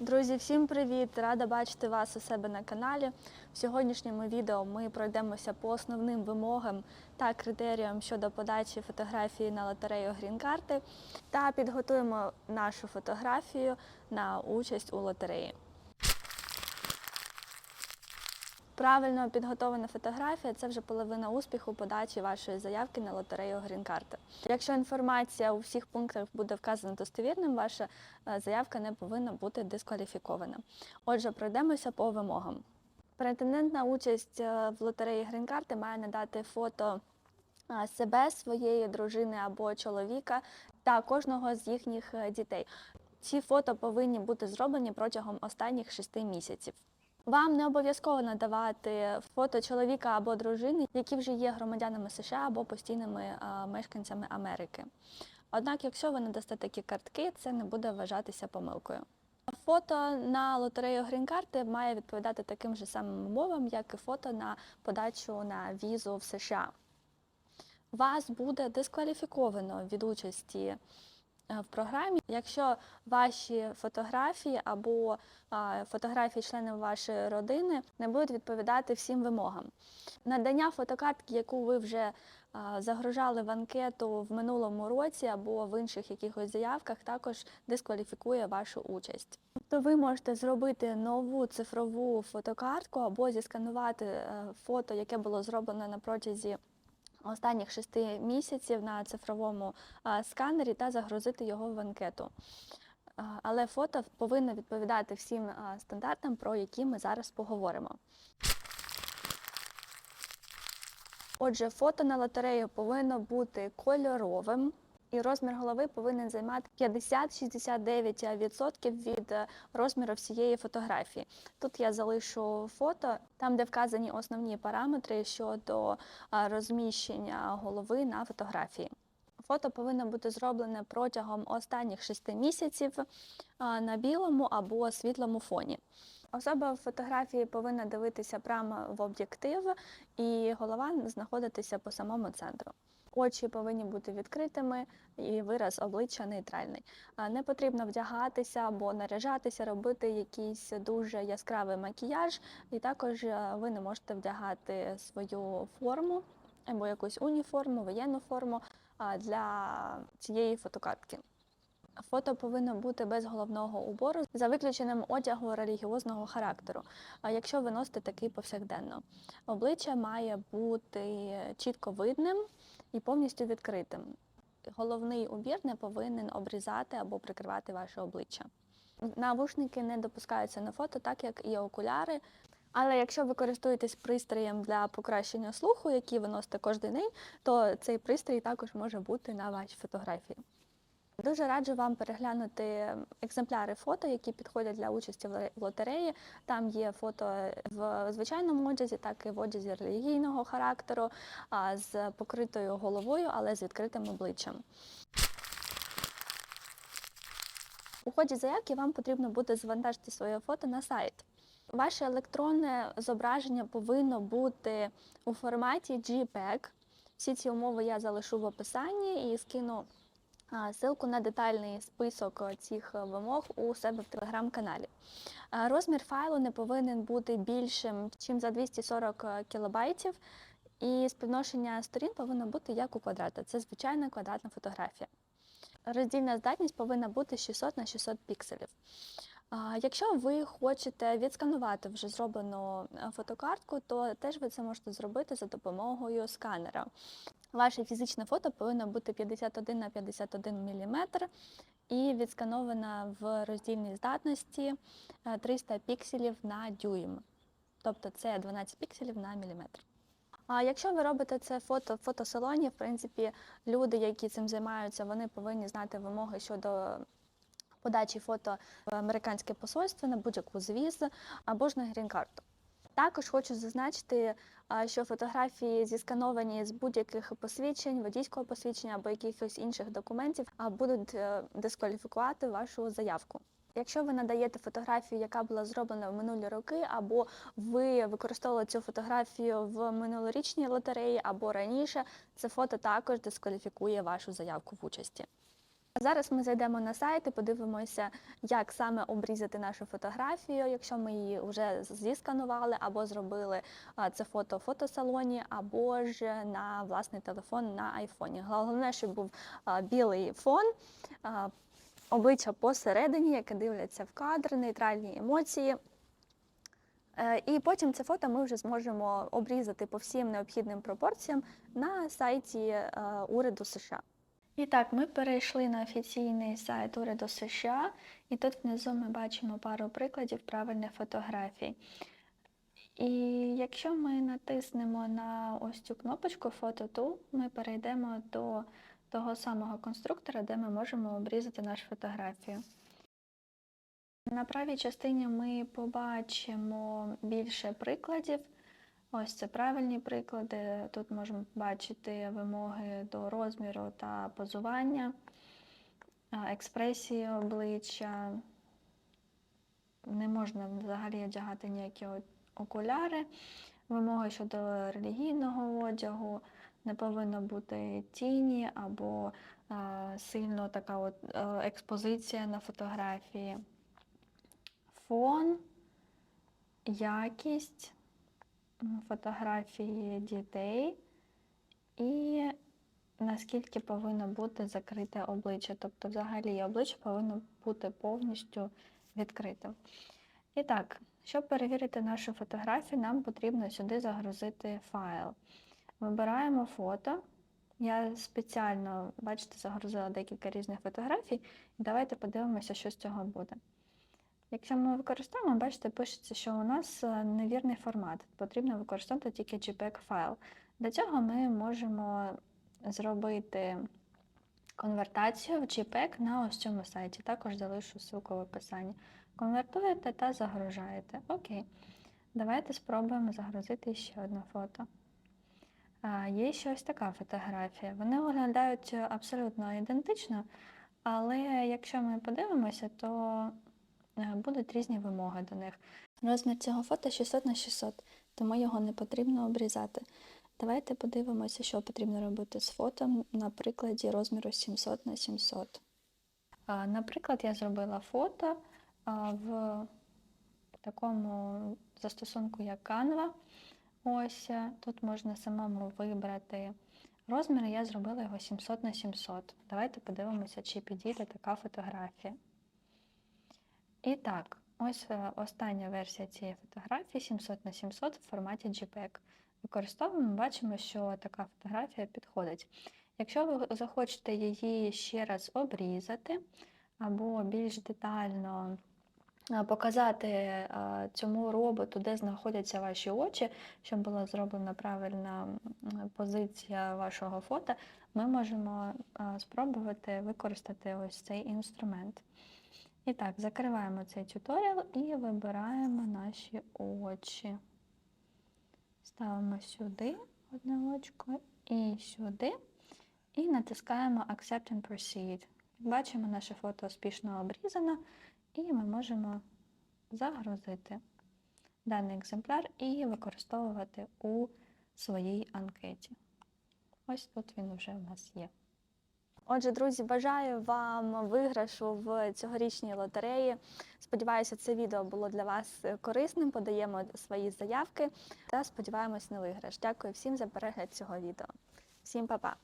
Друзі, всім привіт! Рада бачити вас у себе на каналі. В сьогоднішньому відео ми пройдемося по основним вимогам та критеріям щодо подачі фотографії на лотерею грін-карти та підготуємо нашу фотографію на участь у лотереї. Правильно підготовлена фотографія це вже половина успіху подачі вашої заявки на лотерею грін-карти. Якщо інформація у всіх пунктах буде вказана достовірним, ваша е, заявка не повинна бути дискваліфікована. Отже, пройдемося по вимогам. Претендент на участь е, в лотереї грін-карти має надати фото е, себе, своєї дружини або чоловіка та кожного з їхніх дітей. Ці фото повинні бути зроблені протягом останніх шести місяців. Вам не обов'язково надавати фото чоловіка або дружини, які вже є громадянами США або постійними мешканцями Америки. Однак, якщо ви надасте такі картки, це не буде вважатися помилкою. Фото на лотерею грін-карти має відповідати таким же самим умовам, як і фото на подачу на візу в США. Вас буде дискваліфіковано від участі в програмі, якщо ваші фотографії або фотографії членів вашої родини не будуть відповідати всім вимогам. Надання фотокартки, яку ви вже загружали в анкету в минулому році або в інших якихось заявках, також дискваліфікує вашу участь. Тобто ви можете зробити нову цифрову фотокартку або зісканувати е, фото, яке було зроблено на протязі останніх шести місяців на цифровому сканері та загрузити його в анкету. Але фото повинно відповідати всім стандартам, про які ми зараз поговоримо. Отже, фото на лотерею повинно бути кольоровим. І розмір голови повинен займати 50-69% від е, розміру всієї фотографії. Тут я залишу фото, там де вказані основні параметри щодо розміщення голови на фотографії. Фото повинно бути зроблене протягом останніх шести місяців на білому або світлому фоні. Особа в фотографії повинна дивитися прямо в об'єктив, і голова знаходитися по самому центру. Очі повинні бути відкритими і вираз обличчя нейтральний. Не потрібно вдягатися або наряжатися, робити якийсь дуже яскравий макіяж, і також е, ви не можете вдягати свою форму або якусь уніформу, воєнну форму для цієї фотокартки. Фото повинно бути без головного убору за виключенням одягу релігіозного характеру, якщо ви носите такий повсякденно. Обличчя має бути чітко видним і повністю відкритим. Головний убір не повинен обрізати або прикривати ваше обличчя. Навушники не допускаються на фото, так як і окуляри. Але якщо ви користуєтесь пристроєм для покращення слуху, який ви носите кожен день, то цей пристрій також може бути на вашій фотографії. Дуже раджу вам переглянути екземпляри фото, які підходять для участі в лотереї. Там є фото в звичайному одязі, так і в одязі релігійного характеру, з покритою головою, але з відкритим обличчям. У ході заявки вам потрібно буде завантажити своє фото на сайт. Ваше електронне зображення повинно бути у форматі JPEG. Всі ці умови я залишу в описанні і скину ссылку на детальний список е, цих е, вимог у себе в телеграм-каналі. Розмір файлу не повинен бути більшим, ніж за 240 кілобайтів, і співношення сторін повинно бути як у квадрата. Це звичайна квадратна фотографія. Роздільна здатність повинна бути 600 на 600 пікселів. Якщо ви хочете відсканувати вже зроблену е, фотокартку, то теж ви це можете зробити за допомогою сканера. Ваше фізичне фото повинно бути 51 на 51 мм і відсканована в роздільній здатності е, 300 пікселів на дюйм. Тобто це 12 пікселів на міліметр. А якщо ви робите це фото в фотосалоні, в принципі, люди, які цим займаються, вони повинні знати вимоги щодо подачі фото в американське посольство на будь-яку з віз або ж на грін-карту. Також хочу зазначити, що фотографії зіскановані з будь-яких посвідчень, водійського посвідчення або якихось інших документів, будуть е, дискваліфікувати вашу заявку. Якщо ви надаєте фотографію, яка була зроблена в минулі роки, або ви використовували цю фотографію в минулорічній лотереї або раніше, це фото також дискваліфікує вашу заявку в участі. Зараз ми зайдемо на сайт і подивимося, як саме обрізати нашу фотографію, якщо ми її вже зісканували або зробили це фото в фотосалоні, або ж на власний телефон на айфоні. Головне, щоб був білий фон, обличчя посередині, яке дивляться в кадр, нейтральні емоції. Е, І потім це фото ми вже зможемо обрізати по всім необхідним пропорціям на сайті е, уряду США. І так, ми перейшли на офіційний сайт уряду США, і тут внизу ми бачимо пару прикладів правильних фотографій. І якщо ми натиснемо на ось цю кнопочку Photo ми перейдемо до того самого конструктора, де ми можемо обрізати нашу фотографію. На правій частині ми побачимо більше прикладів. Ось це правильні приклади. Тут можемо бачити вимоги до розміру та позування, експресії обличчя. Не можна взагалі одягати ніякі окуляри, вимоги щодо релігійного одягу, не повинно бути тіні або сильно така от, е, експозиція на фотографії. Фон, якість фотографії дітей і наскільки повинно бути закрите обличчя. Тобто, взагалі, обличчя повинно бути повністю відкритим. І так, щоб перевірити нашу фотографію, нам потрібно сюди загрузити файл. Вибираємо фото. Я спеціально, бачите, загрузила декілька різних фотографій. Давайте подивимося, що з цього буде. Якщо ми використовуємо, бачите, пишеться, що у нас е, невірний формат. Потрібно використовувати тільки JPEG файл. Для цього ми можемо зробити конвертацію в JPEG на ось цьому сайті. Також залишу ссылку в описанні. Конвертуєте та загружаєте. Окей. Давайте спробуємо загрузити ще одне фото. Є ще ось така фотографія. Вони виглядають абсолютно ідентично, але якщо ми подивимося, то е, будуть різні вимоги до них. Розмір цього фото 600 на 600, тому його не потрібно обрізати. Давайте подивимося, що потрібно робити з фото на прикладі розміру 700 на 700. Наприклад, я зробила фото в такому застосунку, як Canva. Ось е, тут можна самому вибрати розмір. Я зробила його 700 на 700. Давайте подивимося, чи підійде така фотографія. І так, ось е, остання версія цієї фотографії 700 на 700 в форматі JPEG. Використовуємо, бачимо, що така фотографія підходить. Якщо ви захочете її ще раз обрізати або більш детально показати цьому роботу, де знаходяться ваші очі, щоб була зроблена правильна позиція вашого фото, ми можемо спробувати використати ось цей інструмент. І так, закриваємо цей туторіал і вибираємо наші очі. Ставимо сюди одне очко і сюди. І натискаємо Accept and Proceed. Бачимо, наше фото успішно обрізано, і ми можемо загрузити даний екземпляр і використовувати у своїй анкеті. Ось тут він вже у нас є. Отже, друзі, бажаю вам виграшу в цьогорічній лотереї. Сподіваюся, це відео було для вас корисним. Подаємо свої заявки та сподіваємось на виграш. Дякую всім за перегляд цього відео. Всім па-па!